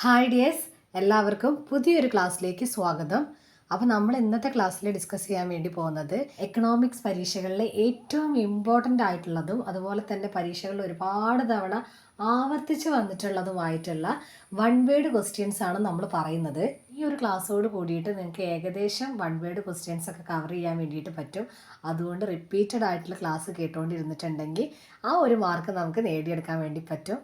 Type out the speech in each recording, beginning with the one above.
Hi dears എല്ലാവർക്കും പുതിയൊരു ക്ലാസ്സിലേക്ക് സ്വാഗതം. അപ്പോൾ നമ്മൾ ഇന്നത്തെ ക്ലാസ്സിൽ ഡിസ്കസ് ചെയ്യാൻ വേണ്ടി പോകുന്നത് എക്കണോമിക്സ് പരീക്ഷകളിലെ ഏറ്റവും ഇമ്പോർട്ടന്റ് ആയിട്ടുള്ളതും അതുപോലെ തന്നെ പരീക്ഷകളിൽ ഒരുപാട് തവണ ആവർത്തിച്ച് വന്നിട്ടുള്ളതുമായിട്ടുള്ള വൺ വേഡ് ക്വസ്റ്റ്യൻസ് ആണ് നമ്മൾ പറയുന്നത്. ഈ ഒരു ക്ലാസ്സോട് കൂടിയിട്ട് നിങ്ങൾക്ക് ഏകദേശം വൺ വേഡ് ക്വസ്റ്റ്യൻസ് ഒക്കെ കവർ ചെയ്യാൻ വേണ്ടിയിട്ട് പറ്റും. അതുകൊണ്ട് റിപ്പീറ്റഡ് ആയിട്ടുള്ള ക്ലാസ് കേട്ടുകൊണ്ടിരുന്നിട്ടുണ്ടെങ്കിൽ ആ ഒരു മാർക്ക് നമുക്ക് നേടിയെടുക്കാൻ വേണ്ടി പറ്റും.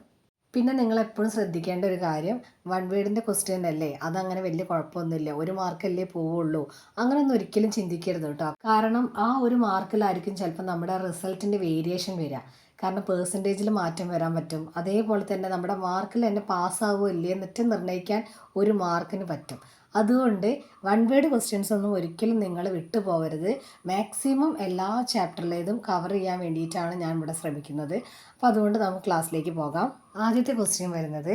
പിന്നെ നിങ്ങൾ എപ്പോഴും ശ്രദ്ധിക്കേണ്ട ഒരു കാര്യം വൺ വേർഡിന്റെ ക്വസ്റ്റ്യൻ അല്ലേ? അതങ്ങനെ വലിയ കുഴപ്പമൊന്നുമില്ല. ഒരു മാർക്കല്ലേ പോവുള്ളൂ. അങ്ങനെയൊന്നും ഒരിക്കലും ചിന്തിക്കരുത് കേട്ടോ കാരണം ആ ഒരു മാർക്കിലായിരിക്കും ചിലപ്പോൾ നമ്മുടെ റിസൾട്ടിന്റെ വേരിയേഷൻ വരിക കാരണം പേഴ്സന്റേജിൽ മാറ്റം വരാൻ പറ്റും. അതേപോലെ തന്നെ നമ്മുടെ മാർക്കിൽ തന്നെ പാസ്സാവുമോ ഇല്ലേ എന്നിട്ട് നിർണയിക്കാൻ ഒരു മാർക്കിന് പറ്റും. അതുകൊണ്ട് വൺ വേർഡ് ക്വസ്റ്റ്യൻസ് ഒന്നും ഒരിക്കലും നിങ്ങൾ വിട്ടുപോകരുത് മാക്സിമം എല്ലാ ചാപ്റ്ററിലേതും കവർ ചെയ്യാൻ വേണ്ടിയിട്ടാണ് ഞാൻ ഇവിടെ ശ്രമിക്കുന്നത്. അപ്പോൾ അതുകൊണ്ട് നമുക്ക് ക്ലാസ്സിലേക്ക് പോകാം. ആദ്യത്തെ ക്വസ്റ്റ്യൻ വരുന്നത്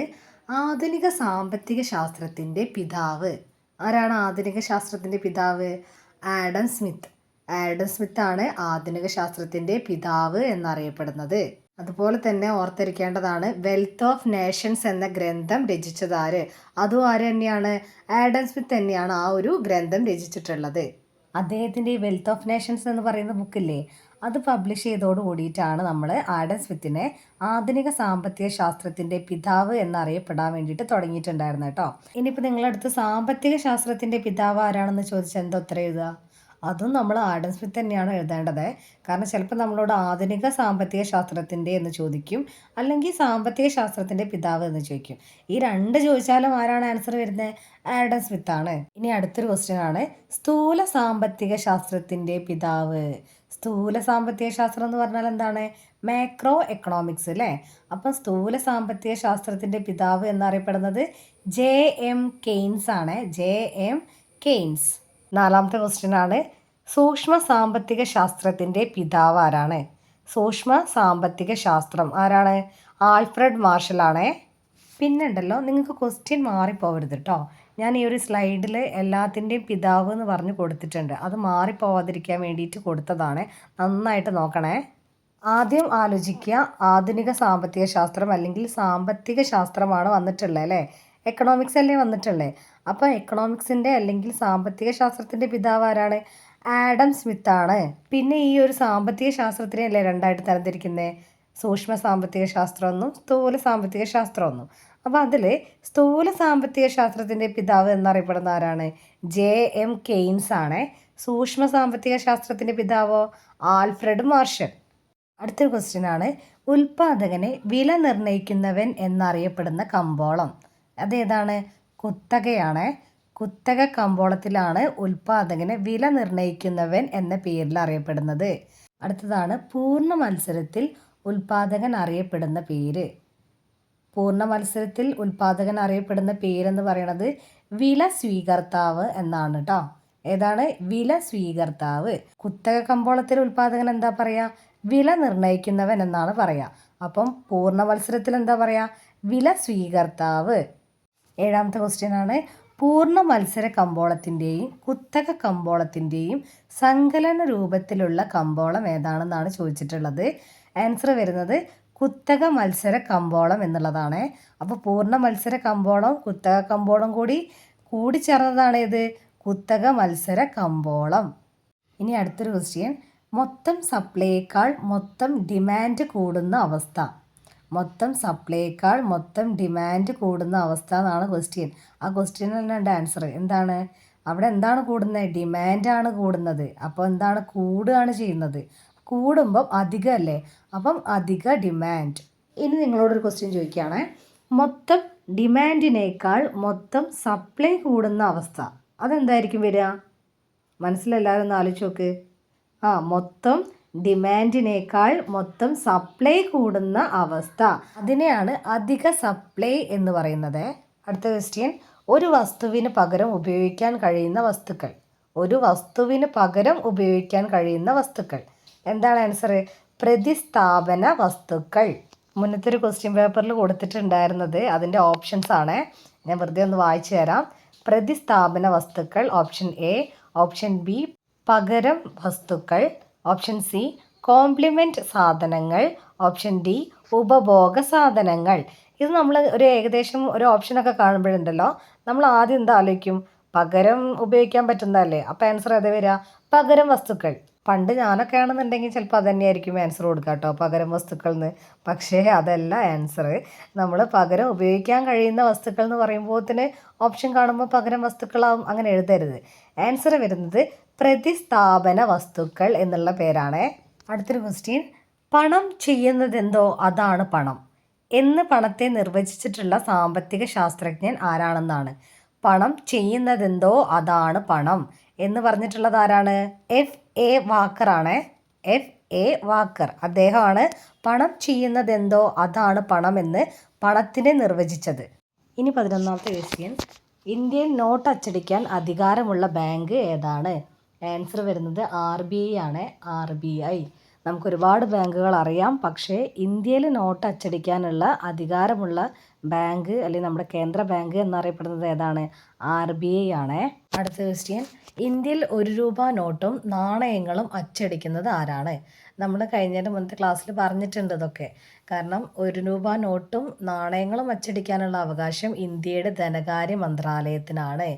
ആധുനിക സാമ്പത്തിക ശാസ്ത്രത്തിന്റെ പിതാവ്. ആരാണ് ആധുനിക ശാസ്ത്രത്തിന്റെ പിതാവ്? Adam Smith. ആഡം സ്മിത്താണ് ആധുനിക ശാസ്ത്രത്തിന്റെ പിതാവ് എന്നറിയപ്പെടുന്നത്. അതുപോലെ തന്നെ ഓർത്തിരിക്കേണ്ടതാണ് വെൽത്ത് ഓഫ് നേഷൻസ് എന്ന ഗ്രന്ഥം രചിച്ചതാര് അതും ആര് തന്നെയാണ്? ആഡം സ്മിത്ത് തന്നെയാണ് ആ ഒരു ഗ്രന്ഥം രചിച്ചിട്ടുള്ളത്. അദ്ദേഹത്തിന്റെ ഈ വെൽത്ത് ഓഫ് നേഷൻസ് എന്ന് പറയുന്ന ബുക്കില്ലേ അത് പബ്ലിഷ് ചെയ്തോട് കൂടിയിട്ടാണ് നമ്മൾ ആഡം സ്മിത്തിനെ ആധുനിക സാമ്പത്തിക ശാസ്ത്രത്തിന്റെ പിതാവ് എന്നറിയപ്പെടാൻ വേണ്ടിയിട്ട് തുടങ്ങിയിട്ടുണ്ടായിരുന്നു കേട്ടോ. ഇനിയിപ്പോൾ നിങ്ങളടുത്ത് സാമ്പത്തിക ശാസ്ത്രത്തിന്റെ പിതാവ് ആരാണെന്ന് ചോദിച്ചാൽ എന്താ ഉത്തരം എഴുതുക? അതും നമ്മൾ ആഡം സ്മിത്ത് തന്നെയാണ് എഴുതേണ്ടത്. കാരണം ചിലപ്പോൾ നമ്മളോട് ആധുനിക സാമ്പത്തിക ശാസ്ത്രത്തിന്റെ എന്ന് ചോദിക്കും അല്ലെങ്കിൽ സാമ്പത്തിക ശാസ്ത്രത്തിന്റെ പിതാവ് എന്ന് ചോദിക്കും. ഈ രണ്ട് ചോദിച്ചാലും ആരാണ് ആൻസർ വരുന്നത് ആഡം സ്മിത്ത് ആണ്. ഇനി അടുത്തൊരു ക്വസ്റ്റ്യൻ ആണ്. സ്ഥൂല സാമ്പത്തിക ശാസ്ത്രത്തിന്റെ പിതാവ്. സ്ഥൂല സാമ്പത്തിക ശാസ്ത്രം എന്ന് പറഞ്ഞാൽ എന്താണ്? മാക്രോ എക്കണോമിക്സ് അല്ലേ അപ്പം സ്ഥൂല സാമ്പത്തിക ശാസ്ത്രത്തിന്റെ പിതാവ് എന്നറിയപ്പെടുന്നത് ജെ എം കെയ്ൻസ് ആണ്. ജെ എം കെയ്ൻസ് നാലാമത്തെ ക്വസ്റ്റ്യൻ ആണ്. സൂക്ഷ്മ സാമ്പത്തിക ശാസ്ത്രത്തിന്റെ പിതാവ് ആരാണ്? സൂക്ഷ്മ സാമ്പത്തിക ശാസ്ത്രം ആരാണ്? ആൽഫ്രഡ് മാർഷലാണേ പിന്നെ ഉണ്ടല്ലോ നിങ്ങൾക്ക് ക്വസ്റ്റ്യൻ മാറിപ്പോവരുത് കേട്ടോ ഞാൻ ഈ ഒരു സ്ലൈഡിൽ എല്ലാത്തിന്റെയും പിതാവ് എന്ന് പറഞ്ഞ് കൊടുത്തിട്ടുണ്ട്. അത് മാറിപ്പോവാതിരിക്കാൻ വേണ്ടിയിട്ട് കൊടുത്തതാണ്. നന്നായിട്ട് നോക്കണേ. ആദ്യം ആലോചിക്കുക ആധുനിക സാമ്പത്തിക ശാസ്ത്രം അല്ലെങ്കിൽ സാമ്പത്തിക ശാസ്ത്രമാണ് വന്നിട്ടുള്ളത് അല്ലേ? എക്കണോമിക്സ് അല്ലേ വന്നിട്ടുള്ളത് അപ്പോൾ എക്കണോമിക്സിന്റെ അല്ലെങ്കിൽ സാമ്പത്തിക ശാസ്ത്രത്തിന്റെ പിതാവ് ആരാണ്? ആഡം സ്മിത്ത് ആണ്. പിന്നെ ഈ ഒരു സാമ്പത്തിക ശാസ്ത്രത്തിനെ അല്ലേ രണ്ടായിട്ട് തരംതിരിക്കുന്നത് സൂക്ഷ്മ സാമ്പത്തിക ശാസ്ത്രമെന്നും സ്ഥൂല സാമ്പത്തിക ശാസ്ത്രമെന്നും. അപ്പോൾ അതിൽ സ്ഥൂല സാമ്പത്തിക ശാസ്ത്രത്തിന്റെ പിതാവ് എന്നറിയപ്പെടുന്ന ആരാണ്? ജെ എം കെയ്ൻസ് ആണ്. സൂക്ഷ്മ സാമ്പത്തിക ശാസ്ത്രത്തിന്റെ പിതാവോ? Alfred Marshall. അടുത്തൊരു ക്വസ്റ്റ്യൻ ആണ്. ഉൽപാദകനെ വില നിർണയിക്കുന്നവൻ എന്നറിയപ്പെടുന്ന കമ്പോളം. അതേതാണ്? കുത്തകയാണ്. കുത്തക കമ്പോളത്തിലാണ് ഉൽപാദകന് വില നിർണയിക്കുന്നവൻ എന്ന പേരിൽ അറിയപ്പെടുന്നത്. അടുത്തതാണ് പൂർണ മത്സരത്തിൽ ഉൽപാദകൻ അറിയപ്പെടുന്ന പേര്. പൂർണ മത്സരത്തിൽ ഉൽപാദകൻ അറിയപ്പെടുന്ന പേരെന്ന് പറയുന്നത് വില സ്വീകർത്താവ് എന്നാണ് കേട്ടോ ഏതാണ്? വില സ്വീകർത്താവ്. കുത്തക കമ്പോളത്തിൽ ഉൽപാദകൻ എന്താ പറയാ? വില നിർണയിക്കുന്നവൻ എന്നാണ് പറയാ. അപ്പം പൂർണ മത്സരത്തിൽ എന്താ പറയാ? വില സ്വീകർത്താവ്. ഏഴാമത്തെ ക്വസ്റ്റ്യൻ ആണ്. പൂർണ മത്സര കമ്പോളത്തിന്റെയും കുത്തക കമ്പോളത്തിന്റെയും സങ്കലന രൂപത്തിലുള്ള കമ്പോളം ഏതാണെന്നാണ് ചോദിച്ചിട്ടുള്ളത്. ആൻസർ വരുന്നത് കുത്തക മത്സര കമ്പോളം എന്നുള്ളതാണ്. അപ്പോൾ പൂർണ മത്സര കമ്പോളം കുത്തക കമ്പോളം കൂടി കൂടി ചേർന്നതാണ് ഇത് കുത്തക മത്സര കമ്പോളം. ഇനി അടുത്തൊരു ക്വസ്റ്റ്യൻ മൊത്തം സപ്ലൈയേക്കാൾ മൊത്തം ഡിമാൻഡ് കൂടുന്ന അവസ്ഥ. മൊത്തം സപ്ലൈയേക്കാൾ മൊത്തം ഡിമാൻഡ് കൂടുന്ന അവസ്ഥ എന്നാണ് ക്വസ്റ്റ്യൻ ആ ക്വസ്റ്റ്യൻ തന്നെ ആൻസർ എന്താണ്? അവിടെ എന്താണ് കൂടുന്നത്? ഡിമാൻഡാണ് കൂടുന്നത്. അപ്പോൾ എന്താണ് കൂടുകയാണ് ചെയ്യുന്നത്? കൂടുമ്പം അധികമല്ലേ? അപ്പം അധിക ഡിമാൻഡ് ഇനി നിങ്ങളോടൊരു ക്വസ്റ്റ്യൻ ചോദിക്കുകയാണ്. മൊത്തം ഡിമാൻഡിനേക്കാൾ മൊത്തം സപ്ലൈ കൂടുന്ന അവസ്ഥ അതെന്തായിരിക്കും വരിക? മനസ്സിലെല്ലാവരും ഒന്ന് ആലോചിച്ച് നോക്ക്. ആ മൊത്തം ഡിമാൻഡിനേക്കാൾ മൊത്തം സപ്ലൈ കൂടുന്ന അവസ്ഥ. അതിനെയാണ് അധിക സപ്ലൈ എന്ന് പറയുന്നത്. അടുത്ത ക്വസ്റ്റ്യൻ ഒരു വസ്തുവിന് പകരം ഉപയോഗിക്കാൻ കഴിയുന്ന വസ്തുക്കൾ. ഒരു വസ്തുവിന് പകരം ഉപയോഗിക്കാൻ കഴിയുന്ന വസ്തുക്കൾ. എന്താണ് ആൻസർ പ്രതിസ്ഥാപന വസ്തുക്കൾ. മുന്നത്തെ ഒരു ക്വസ്റ്റ്യൻ പേപ്പറിൽ കൊടുത്തിട്ടുണ്ടായിരുന്നത് അതിന്റെ ഓപ്ഷൻസ് ആണ്. ഞാൻ വെറുതെ ഒന്ന് വായിച്ചു തരാം. പ്രതിസ്ഥാപന വസ്തുക്കൾ ഓപ്ഷൻ എ ഓപ്ഷൻ ബി പകരം വസ്തുക്കൾ. ഓപ്ഷൻ സി കോംപ്ലിമെന്റ് സാധനങ്ങൾ. ഓപ്ഷൻ ഡി ഉപഭോഗ സാധനങ്ങൾ. ഇത് നമ്മൾ ഒരു ഏകദേശം ഒരു ഓപ്ഷനൊക്കെ കാണുമ്പോഴുണ്ടല്ലോ. നമ്മൾ ആദ്യം എന്താ ആലോചിക്കും? പകരം ഉപയോഗിക്കാൻ പറ്റുന്നതല്ലേ? അപ്പോൾ ആൻസർ ഏതാ വരിക? പകരം വസ്തുക്കൾ. പണ്ട് ഞാനൊക്കെ ആണെന്നുണ്ടെങ്കിൽ ചിലപ്പോൾ അത് തന്നെയായിരിക്കും ആൻസർ കൊടുക്കുക കേട്ടോ. പകരം വസ്തുക്കൾ എന്ന് പക്ഷേ അതല്ല ആൻസർ നമ്മൾ പകരം ഉപയോഗിക്കാൻ കഴിയുന്ന വസ്തുക്കൾ എന്ന് പറയുമ്പോൾ തന്നെ ഓപ്ഷൻ കാണുമ്പോൾ പകരം വസ്തുക്കളാവും. അങ്ങനെ എഴുതരുത്. ആൻസർ വരുന്നത് പ്രതിസ്ഥാപന വസ്തുക്കൾ എന്നുള്ള പേരാണ്. അടുത്തൊരു ക്വസ്റ്റ്യൻ പണം ചെയ്യുന്നതെന്തോ അതാണ് പണം. എന്ന് പണത്തെ നിർവചിച്ചിട്ടുള്ള സാമ്പത്തിക ശാസ്ത്രജ്ഞൻ ആരാണെന്നാണ്? പണം ചെയ്യുന്നതെന്തോ അതാണ് പണം എന്ന് പറഞ്ഞിട്ടുള്ളത് ആരാണ്? എഫ് എ വാക്കറാണ് എഫ് എ വാക്കർ അദ്ദേഹമാണ് പണം ചെയ്യുന്നതെന്തോ അതാണ് പണം എന്ന് പണത്തിനെ നിർവചിച്ചത്. ഇനി പതിനൊന്നാമത്തെ ക്വസ്റ്റ്യൻ ഇന്ത്യയിൽ നോട്ട് അച്ചടിക്കാൻ അധികാരമുള്ള ബാങ്ക് ഏതാണ്? ആൻസർ വരുന്നത് ആർ ബി ഐ ആണ് ആർ ബി ഐ നമുക്ക് ഒരുപാട് ബാങ്കുകൾ അറിയാം പക്ഷേ ഇന്ത്യയിൽ നോട്ട് അച്ചടിക്കാനുള്ള അധികാരമുള്ള ബാങ്ക് അല്ലെങ്കിൽ നമ്മുടെ കേന്ദ്ര ബാങ്ക് എന്നറിയപ്പെടുന്നത് ഏതാണ്? ആർ ബി ഐ ആണ്. അടുത്ത ക്വസ്റ്റ്യൻ ഇന്ത്യയിൽ ഒരു രൂപ നോട്ടും നാണയങ്ങളും അച്ചടിക്കുന്നത് ആരാണ്? നമ്മൾ കഴിഞ്ഞതിന്റെ മുന്നത്തെ ക്ലാസ്സിൽ പറഞ്ഞിട്ടുണ്ട് ഇതൊക്കെ. കാരണം ഒരു രൂപ നോട്ടും നാണയങ്ങളും അച്ചടിക്കാനുള്ള അവകാശം ഇന്ത്യയുടെ ധനകാര്യ മന്ത്രാലയത്തിനാണ്.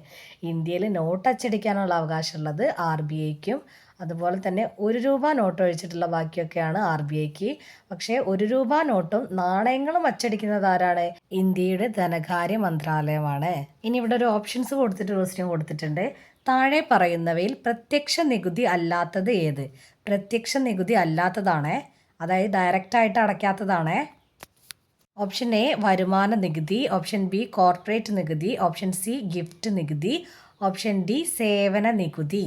ഇന്ത്യയിൽ നോട്ട് അച്ചടിക്കാനുള്ള അവകാശമുള്ളത് ആർ ബി ഐക്കും അതുപോലെ തന്നെ ഒരു രൂപ നോട്ട് ഒഴിച്ചിട്ടുള്ള ബാക്കിയൊക്കെയാണ് ആർ ബി ഐക്ക്. പക്ഷേ ഒരു രൂപ നോട്ടും നാണയങ്ങളും അച്ചടിക്കുന്നത് ആരാണ്? ഇന്ത്യയുടെ ധനകാര്യ മന്ത്രാലയമാണ്. ഇനി ഇവിടെ ഒരു ഓപ്ഷൻസ് കൊടുത്തിട്ട് ക്വസ്റ്റ്യൻ കൊടുത്തിട്ടുണ്ട്. താഴെ പറയുന്നവയിൽ പ്രത്യക്ഷ നികുതി അല്ലാത്തത് ഏത്? പ്രത്യക്ഷ നികുതി അല്ലാത്തതാണ്. അതായത് ഡയറക്റ്റ് ആയിട്ട് അടയ്ക്കാത്തതാണേ. ഓപ്ഷൻ എ വരുമാന നികുതി. ഓപ്ഷൻ ബി കോർപ്പറേറ്റ് നികുതി. ഓപ്ഷൻ സി ഗിഫ്റ്റ് നികുതി. ഓപ്ഷൻ ഡി സേവന നികുതി.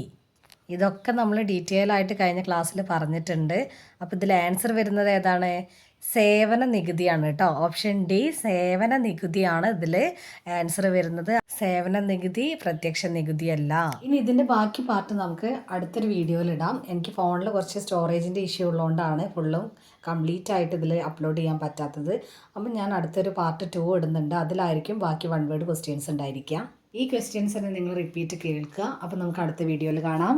ഇതൊക്കെ നമ്മൾ ഡീറ്റെയിൽ ആയിട്ട് കഴിഞ്ഞ ക്ലാസ്സിൽ പറഞ്ഞിട്ടുണ്ട്. അപ്പോൾ ഇതിൽ ആൻസർ വരുന്നത് ഏതാണ്? സേവന നികുതിയാണ് കേട്ടോ. ഓപ്ഷൻ ഡി സേവന നികുതിയാണ് ഇതിൽ ആൻസർ വരുന്നത്. സേവന നികുതി പ്രത്യക്ഷ നികുതി അല്ല ഇനി ഇതിന്റെ ബാക്കി പാർട്ട് നമുക്ക് അടുത്തൊരു വീഡിയോയിൽ ഇടാം. എനിക്ക് ഫോണിൽ കുറച്ച് സ്റ്റോറേജിന്റെ ഇഷ്യൂ ഉള്ളതുകൊണ്ടാണ് ഫുള്ളും കംപ്ലീറ്റ് ആയിട്ട് ഇതിൽ അപ്ലോഡ് ചെയ്യാൻ പറ്റാത്തത്. അപ്പം ഞാൻ അടുത്തൊരു പാർട്ട് ടു ഇടുന്നുണ്ട്. അതിലായിരിക്കും ബാക്കി വൺ വേർഡ് ക്വസ്റ്റ്യൻസ് ഉണ്ടായിരിക്കുക. ഈ ക്വസ്റ്റ്യൻസ് തന്നെ നിങ്ങൾ റിപ്പീറ്റ് കേൾക്കുക. അപ്പം നമുക്ക് അടുത്ത വീഡിയോയിൽ കാണാം.